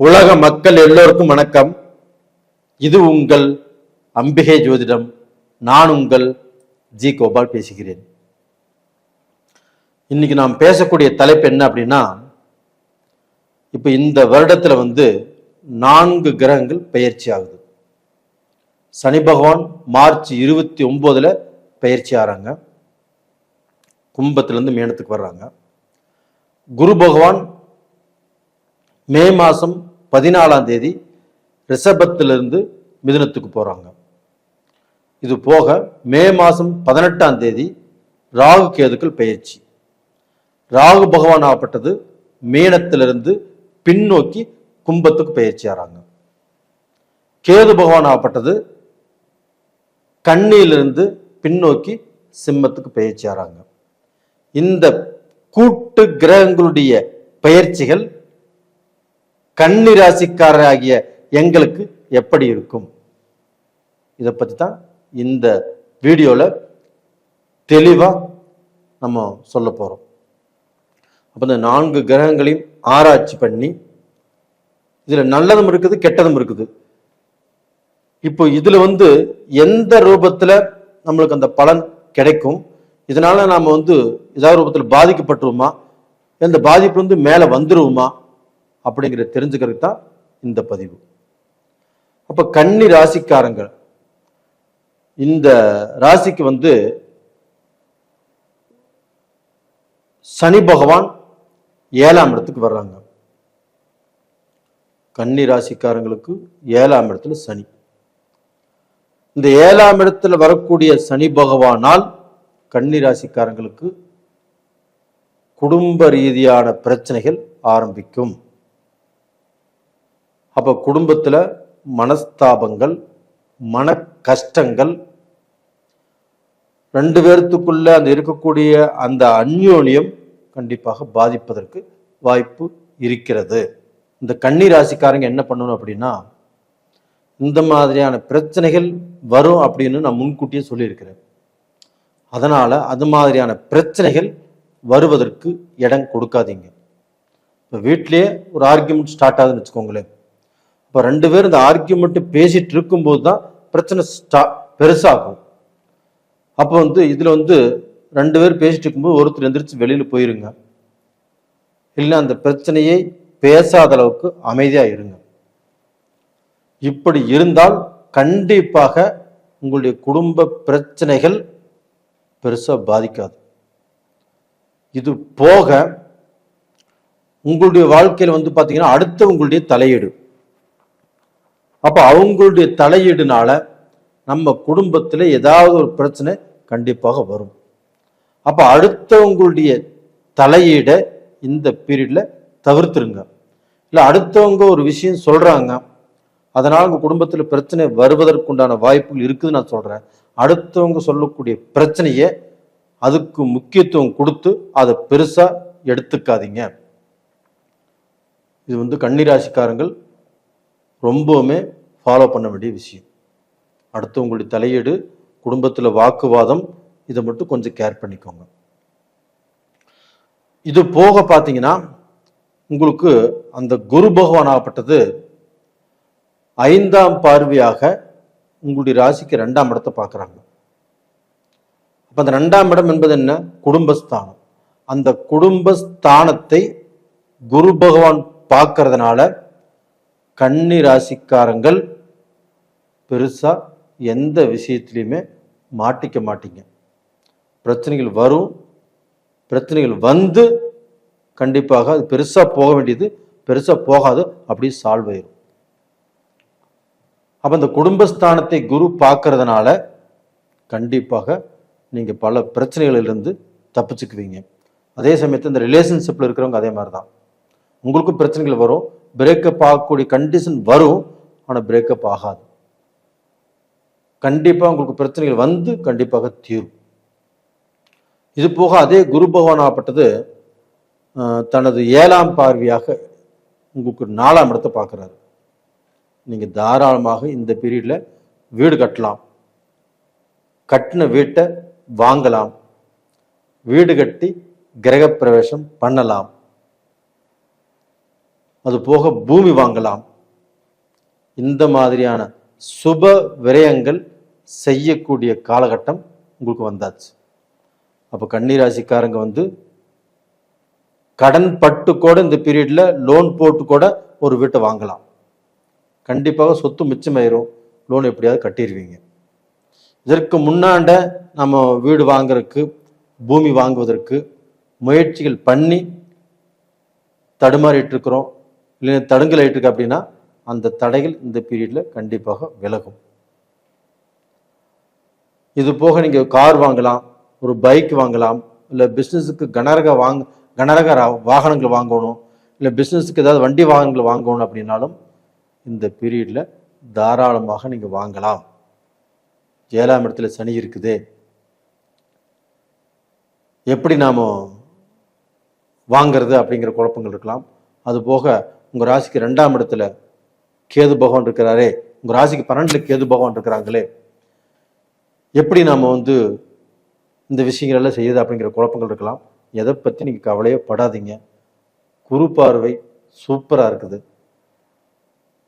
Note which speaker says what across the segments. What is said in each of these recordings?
Speaker 1: உலக மக்கள் எல்லோருக்கும் வணக்கம். இது உங்கள் அம்பிகை ஜோதிடம். நான் உங்கள் ஜி கோபால் பேசுகிறேன். இன்னைக்கு நாம் பேசக்கூடிய தலைப்பு என்ன அப்படின்னா இப்போ இந்த வருடத்துல வந்து நான்கு கிரகங்கள் பயிற்சி ஆகுது. சனி பகவான் மார்ச் இருபத்தி ஒன்பதுல பயிற்சி ஆறாங்க. கும்பத்திலேருந்து மேனத்துக்கு வர்றாங்க. குரு பகவான் மே மாதம் பதினாலாம் தேதி ரிஷபத்திலிருந்து மிதுனத்துக்கு போகிறாங்க இது போக மே மாதம் பதினெட்டாம் தேதி ராகு கேதுக்கள் பயிற்சி ராகு பகவான் ஆகப்பட்டது மீனத்திலிருந்து பின்னோக்கி கும்பத்துக்கு பயிற்சி ஆறாங்க. கேது பகவான் ஆகப்பட்டது கண்ணியிலிருந்து பின்னோக்கி சிம்மத்துக்கு பயிற்சி ஆறாங்க. இந்த கூட்டு கிரகங்களுடைய பயிற்சிகள் கன்னி ராசிக்காரராகிய எங்களுக்கு எப்படி இருக்கும்? இதை பற்றி தான் இந்த வீடியோவில் தெளிவாக நம்ம சொல்ல போகிறோம் அப்போ இந்த நான்கு கிரகங்களையும் ஆராய்ச்சி பண்ணி இதில் நல்லதும் இருக்குது கெட்டதும் இருக்குது. இப்போ இதில் வந்து எந்த ரூபத்தில் நம்மளுக்கு அந்த பலன் கிடைக்கும்? இதனால் நாம் வந்து ஏதாவது ரூபத்தில் பாதிக்கப்பட்டுருவோமா இந்த பாதிப்பு வந்து மேலே வந்துருவோமா அப்படிங்கிறத தெரிஞ்சுக்கிறதுக்கு தான் இந்த பதிவு. அப்போ கன்னி ராசிக்காரங்க இந்த ராசிக்கு வந்து சனி பகவான் ஏழாம் இடத்துக்கு வர்றாங்க. கன்னி ராசிக்காரங்களுக்கு ஏழாம் இடத்துல சனி. இந்த ஏழாம் இடத்துல வரக்கூடிய சனி பகவானால் கன்னி ராசிக்காரங்களுக்கு குடும்ப ரீதியான பிரச்சனைகள் ஆரம்பிக்கும். அப்போ குடும்பத்தில் மனஸ்தாபங்கள் மன கஷ்டங்கள் ரெண்டு பேர்த்துக்குள்ள அந்த இருக்கக்கூடிய அந்த அந்யோன்யம் கண்டிப்பாக பாதிப்பதற்கு வாய்ப்பு இருக்கிறது. இந்த கன்னி ராசிக்காரங்க என்ன பண்ணணும் அப்படின்னா இந்த மாதிரியான பிரச்சனைகள் வரும் அப்படின்னு நான் முன்கூட்டியே சொல்லியிருக்கிறேன். அதனால அது மாதிரியான பிரச்சனைகள் வருவதற்கு இடம் கொடுக்காதீங்க. இப்போ வீட்டிலேயே ஒரு ஆர்கியூமெண்ட் ஸ்டார்ட் ஆகுதுன்னு வச்சுக்கோங்களேன். இப்போ ரெண்டு பேரும் இந்த ஆர்கியூமெண்ட் பேசிட்டு இருக்கும்போது தான் பிரச்சனை ஸ்டா பெருசாகும். அப்போ வந்து இதில் வந்து ரெண்டு பேர் பேசிட்டு இருக்கும்போது ஒருத்தர் எந்திரிச்சு வெளியில் போயிருங்க. இல்லை அந்த பிரச்சனையை பேசாத அளவுக்கு அமைதியாக இருங்க. இப்படி இருந்தால் கண்டிப்பாக உங்களுடைய குடும்ப பிரச்சனைகள் பெருசாக பாதிக்காது. இது போக உங்களுடைய வாழ்க்கையில் வந்து பார்த்தீங்கன்னா அடுத்தவங்களுடைய தலையீடு. அப்போ அவங்களுடைய தலையீடுனால நம்ம குடும்பத்தில் ஏதாவது ஒரு பிரச்சனை கண்டிப்பாக வரும். அப்போ அடுத்தவங்களுடைய தலையீடை இந்த பீரியடில் தவிர்த்துருங்க. இல்லை அடுத்தவங்க ஒரு விஷயம் சொல்கிறாங்க அதனால் உங்கள் குடும்பத்தில் பிரச்சனை வருவதற்குண்டான வாய்ப்புகள் இருக்குதுன்னு நான் சொல்கிறேன் அடுத்தவங்க சொல்லக்கூடிய பிரச்சனையை அதுக்கு முக்கியத்துவம் கொடுத்து அதை பெருசாக எடுத்துக்காதீங்க. இது வந்து கன்னிராசிக்காரங்கள் ரொம்பவுமே ஃபாலோ பண்ண வேண்டிய விஷயம். அடுத்து உங்களுடைய தலையீடு குடும்பத்தில் வாக்குவாதம் இதை மட்டும் கொஞ்சம் கேர் பண்ணிக்கோங்க. இது போக பார்த்தீங்கன்னா உங்களுக்கு அந்த குரு பகவான் ஆகப்பட்டது ஐந்தாம் பார்வையாக உங்களுடைய ராசிக்கு ரெண்டாம் இடத்தை பார்க்குறாங்க. அப்போ அந்த ரெண்டாம் இடம் என்பது என்ன? குடும்பஸ்தானம். அந்த குடும்பஸ்தானத்தை குரு பகவான் பார்க்கறதுனால கன்னி ராசிக்காரங்கள் பெருசாக எந்த விஷயத்துலையுமே மாட்டிக்க மாட்டீங்க. பிரச்சனைகள் வரும். பிரச்சனைகள் வந்து கண்டிப்பாக அது பெருசாக போக வேண்டியது பெருசாக போகாது அப்படி சால்வ் ஆயிரும். அப்போ இந்த குடும்பஸ்தானத்தை குரு பார்க்கறதுனால கண்டிப்பாக நீங்கள் பல பிரச்சனைகளிலிருந்து தப்பிச்சுக்குவீங்க. அதே சமயத்தில் இந்த ரிலேஷன்ஷிப்பில் இருக்கிறவங்க அதே மாதிரி தான் உங்களுக்கும் பிரச்சனைகள் வரும். பிரேக்கப் ஆகக்கூடிய கண்டிஷன் வரும் ஆனால் பிரேக்கப் ஆகாது. கண்டிப்பாக உங்களுக்கு பிரச்சனைகள் வந்து கண்டிப்பாக தீரும். இது போக அதே குரு பகவானாகப்பட்டது தனது ஏழாம் பார்வையாக உங்களுக்கு நாலாம் இடத்தை பார்க்குறாரு. நீங்கள் தாராளமாக இந்த பீரியடில் வீடு கட்டலாம். கட்டின வீட்டை வாங்கலாம். வீடு கட்டி கிரகப்பிரவேசம் பண்ணலாம். அது போக பூமி வாங்கலாம். இந்த மாதிரியான சுப விரயங்கள் செய்யக்கூடிய காலகட்டம் உங்களுக்கு வந்தாச்சு. அப்போ கன்னிராசிக்காரங்க வந்து கடன் பட்டு கூட இந்த பீரியடில் லோன் போட்டு கூட ஒரு வீட்டை வாங்கலாம். கண்டிப்பாக சொத்து மிச்சமாயிரும். லோன் எப்படியாவது கட்டிடுவீங்க இதற்கு முன்னாண்ட நம்ம வீடு வாங்குறதுக்கு பூமி வாங்குவதற்கு முயற்சிகள் பண்ணி தடுமாறிட்டு இருக்கிறோம். இல்லை தடுங்கல் ஆயிட்டு அப்படின்னா அந்த தடைகள் இந்த பீரியடில் கண்டிப்பாக விலகும். இது போக நீங்கள் கார் வாங்கலாம் ஒரு பைக் வாங்கலாம் இல்லை பிஸ்னஸுக்கு கனரக வாங்க கனரக ரா- வாகனங்கள் வாங்கணும் இல்லை பிஸ்னஸுக்கு ஏதாவது வண்டி வாகனங்கள் வாங்கணும் அப்படின்னாலும் இந்த பீரியடில் தாராளமாக நீங்கள் வாங்கலாம். ஏழாம் இடத்துல சனி இருக்குது. எப்படி நாம் வாங்கிறது அப்படிங்கிற குழப்பங்கள் இருக்கலாம். அது உங்கள் ராசிக்கு ரெண்டாம் இடத்துல கேது பகவான் இருக்கிறாரே உங்கள் ராசிக்கு பன்னெண்டில் கேது பகவான் இருக்கிறாங்களே எப்படி நாம் வந்து இந்த விஷயங்களெல்லாம் செய்யுது அப்படிங்கிற குழப்பங்கள் இருக்கலாம். எதை பற்றி நீங்கள் கவலையே படாதீங்க. குரு பார்வை சூப்பராக இருக்குது.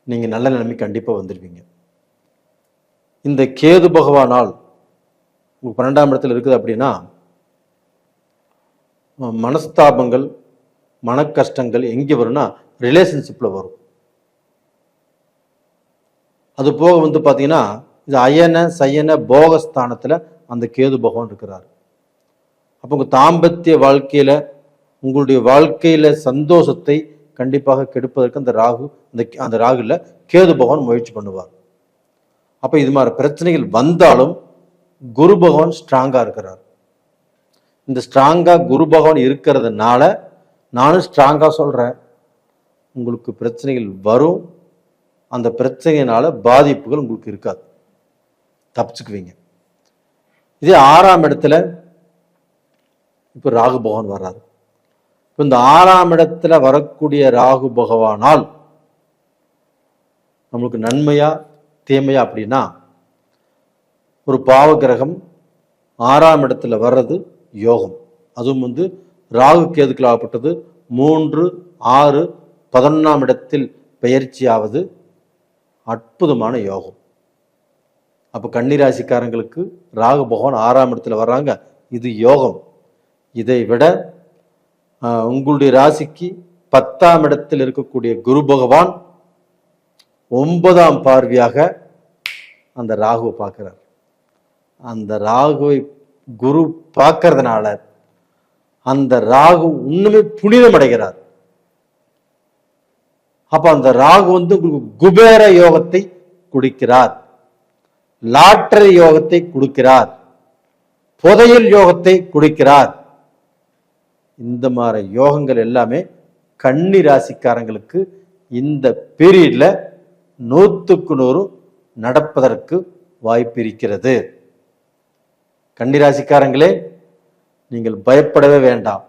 Speaker 1: நீங்கள் நல்ல நிலைமை கண்டிப்பாக வந்துடுவீங்க இந்த கேது பகவானால் உங்களுக்கு பன்னெண்டாம் இடத்துல இருக்குது அப்படின்னா மனஸ்தாபங்கள் மனஸ்தாபங்கள் மனக்கஷ்டங்கள் எங்கே வரும்னா ரிலேஷன்ஷிப்பில் வரும். அது போக வந்து பார்த்தீங்கன்னா இது அயன சயன போகஸ்தானத்தில் அந்த கேது பகவான் இருக்கிறார். அப்போ உங்கள் தாம்பத்திய வாழ்க்கையில் உங்களுடைய வாழ்க்கையில் சந்தோஷத்தை கண்டிப்பாக கெடுப்பதற்கு அந்த ராகு அந்த அந்த ராகுல கேது பகவான் முயற்சி பண்ணுவார். அப்போ இது மாதிரி பிரச்சனைகள் வந்தாலும் குரு பகவான் ஸ்ட்ராங்காக இருக்கிறார். இந்த ஸ்ட்ராங்காக குரு பகவான் இருக்கிறதுனால நானும் ஸ்ட்ராங்காக சொல்கிறேன் உங்களுக்கு பிரச்சனைகள் வரும் அந்த பிரச்சனையினால பாதிப்புகள் உங்களுக்கு இருக்காது. தப்பிச்சுக்குவீங்க. இதே ஆறாம் இடத்துல இப்போ ராகு பகவான் வர்றாரு. இப்போ இந்த ஆறாம் இடத்துல வரக்கூடிய ராகு பகவானால் நம்மளுக்கு நன்மையா தீமையா அப்படின்னா ஒரு பாவ கிரகம் ஆறாம் இடத்துல வர்றது யோகம். அதுவும் வந்து ராகு கேதுக்களாகப்பட்டது மூன்று ஆறு பதினொன்றாம் இடத்தில் பெயர்ச்சியாவது அற்புதமான யோகம். அப்போ கன்னிராசிக்காரங்களுக்கு ராகு பகவான் ஆறாம் இடத்துல வர்றாங்க. இது யோகம். இதை விட உங்களுடைய ராசிக்கு பத்தாம் இடத்தில் இருக்கக்கூடிய குரு பகவான் ஒன்பதாம் பார்வையாக அந்த ராகுவை பார்க்குறார். அந்த ராகுவை குரு பார்க்கறதுனால அந்த ராகு இன்னுமே புனிதம் அடைகிறார் அப்போ அந்த ராகு வந்து உங்களுக்கு குபேர யோகத்தை கொடுக்கிறார். லாட்டரி யோகத்தை கொடுக்கிறார். புதையல் யோகத்தை கொடுக்கிறார். இந்த மாதிரி யோகங்கள் எல்லாமே கன்னி ராசிக்காரங்களுக்கு இந்த பீரியட்ல நூற்றுக்கு நூறு நடப்பதற்கு வாய்ப்பு இருக்கிறது. கன்னிராசிக்காரங்களே நீங்கள் பயப்படவே வேண்டாம்.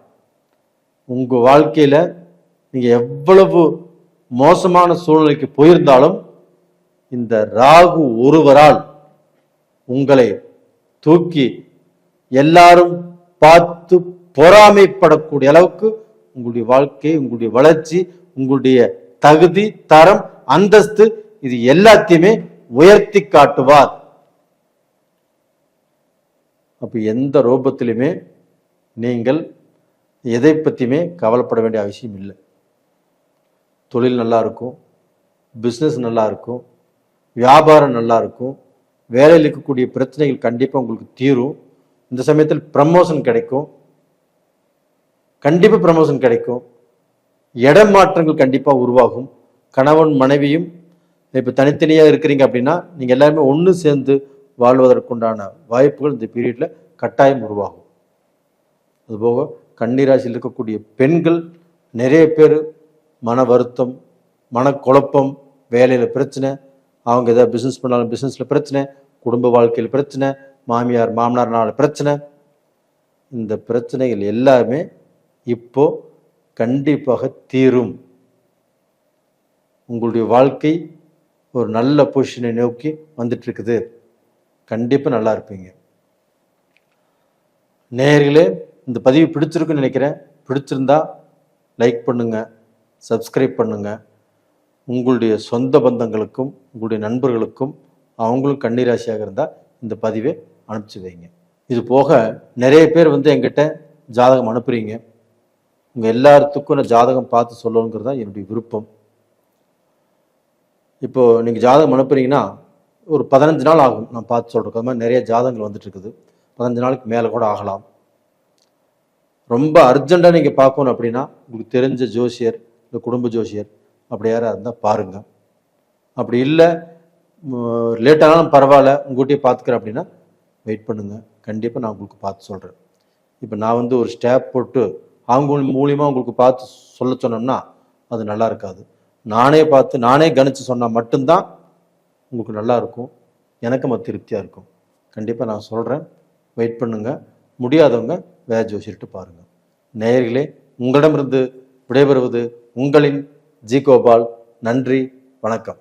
Speaker 1: உங்க வாழ்க்கையில நீங்க எவ்வளவு மோசமான சூழ்நிலைக்கு போயிருந்தாலும் இந்த ராகு ஒருவரால் உங்களை தூக்கி எல்லாரும் பார்த்து பொறாமைப்படக்கூடிய அளவுக்கு உங்களுடைய வாழ்க்கை உங்களுடைய வளர்ச்சி உங்களுடைய தகுதி தரம் அந்தஸ்து இது எல்லாத்தையுமே உயர்த்தி காட்டுவார். அப்போ எந்த ரூபத்திலுமே நீங்கள் எதை பற்றியுமே கவலைப்பட வேண்டிய அவசியம் இல்லை. தொழில் நல்லா இருக்கும் பிஸ்னஸ் நல்லா இருக்கும் வியாபாரம் நல்லா இருக்கும் வேலையில் இருக்கக்கூடிய பிரச்சனைகள் கண்டிப்பாக உங்களுக்கு தீரும். இந்த சமயத்தில் ப்ரமோஷன் கிடைக்கும். கண்டிப்பாக ப்ரமோஷன் கிடைக்கும். இடம் மாற்றங்கள் கண்டிப்பாக உருவாகும். கணவன் மனைவியும் இப்போ தனித்தனியாக இருக்கிறீங்க அப்படின்னா நீங்கள் எல்லாருமே ஒன்று சேர்ந்து வாழ்வதற்குண்டான வாய்ப்புகள் இந்த பீரியடில் கட்டாயம் உருவாகும். அதுபோக கன்னிராசியில் இருக்கக்கூடிய பெண்கள் நிறைய பேர் மன வருத்தம் மனக்குழப்பம் வேலையில் பிரச்சனை அவங்க எதாவது பிஸ்னஸ் பண்ணாலும் பிஸ்னஸில் பிரச்சனை குடும்ப வாழ்க்கையில் பிரச்சனை மாமியார் மாமனார்னால பிரச்சனை. இந்த பிரச்சனைகள் எல்லாமே இப்போ கண்டிப்பாக தீரும். உங்களுடைய வாழ்க்கை ஒரு நல்ல பொசிஷனை நோக்கி வந்துட்டுருக்குது. கண்டிப்பாக நல்லா இருப்பீங்க. நேர்களே இந்த பதிவு பிடிச்சிருக்குன்னு நினைக்கிறேன். பிடிச்சிருந்தா லைக் பண்ணுங்கள் சப்ஸ்கிரைப் பண்ணுங்கள் உங்களுடைய சொந்த பந்தங்களுக்கும் உங்களுடைய நண்பர்களுக்கும் அவங்களும் கன்னிராசியாக இருந்தால் இந்த பதிவை அனுப்பிச்சு வைங்க. இது போக நிறைய பேர் வந்து எங்கிட்ட ஜாதகம் அனுப்புகிறீங்க உங்கள் எல்லாத்துக்கும் நான் ஜாதகம் பார்த்து சொல்லணுங்கிறது தான் என்னுடைய விருப்பம். இப்போ நீங்கள் ஜாதகம் அனுப்புகிறீங்கன்னா ஒரு பதினஞ்சு நாள் ஆகும். நான் பார்த்து சொல்கிறேன் அது மாதிரி நிறைய ஜாதகங்கள் வந்துட்டுருக்குது பதினஞ்சு நாளுக்கு மேலே கூட ஆகலாம். ரொம்ப அர்ஜெண்ட்டாக நீங்கள் பார்க்கணும் அப்படின்னா உங்களுக்கு தெரிஞ்ச ஜோசியர் இல்லை குடும்ப ஜோசியர் அப்படி யாராக இருந்தால் பாருங்கள் அப்படி இல்லை லேட்டானாலும் பரவாயில்ல உங்கள்கிட்டயே பார்த்துக்கிறேன் அப்படின்னா வெயிட் பண்ணுங்கள் கண்டிப்பாக நான் உங்களுக்கு பார்த்து சொல்கிறேன் இப்போ நான் வந்து ஒரு ஸ்டேப் போட்டு அவங்க மூலியமாக உங்களுக்கு பார்த்து சொல்ல சொன்னோம்னா அது நல்லா இருக்காது. நானே பார்த்து நானே கணிச்சு சொன்னால் மட்டும்தான் உங்களுக்கு நல்லா இருக்கும். எனக்கும் அது திருப்தியாக இருக்கும். கண்டிப்பாக நான் சொல்கிறேன் வெயிட் பண்ணுங்கள் முடியாதவங்க வேற ஜோசியர்கிட்ட பாருங்கள் நேயர்களே உங்களிடமிருந்து விடைபெறுவது உங்களின் ஜி கோபால் நன்றி வணக்கம்.